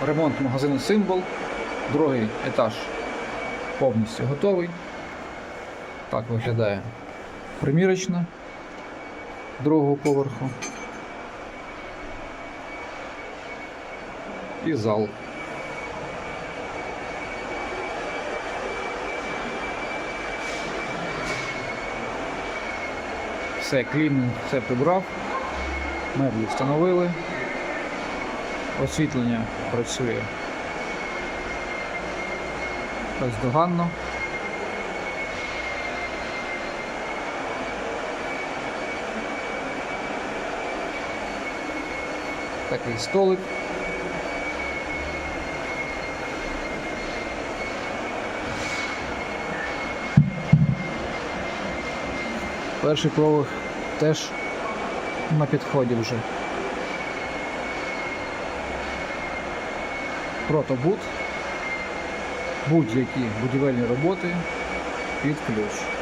ремонт магазину Символ. Другий етаж повністю готовий. Так виглядає примірочна другого поверху. І зал. Все, клін, все прибрав, меблі встановили, освітлення працює бездоганно. Такий столик. Перший поверх теж на підході вже. Протобут. Будь-які будівельні роботи під ключ.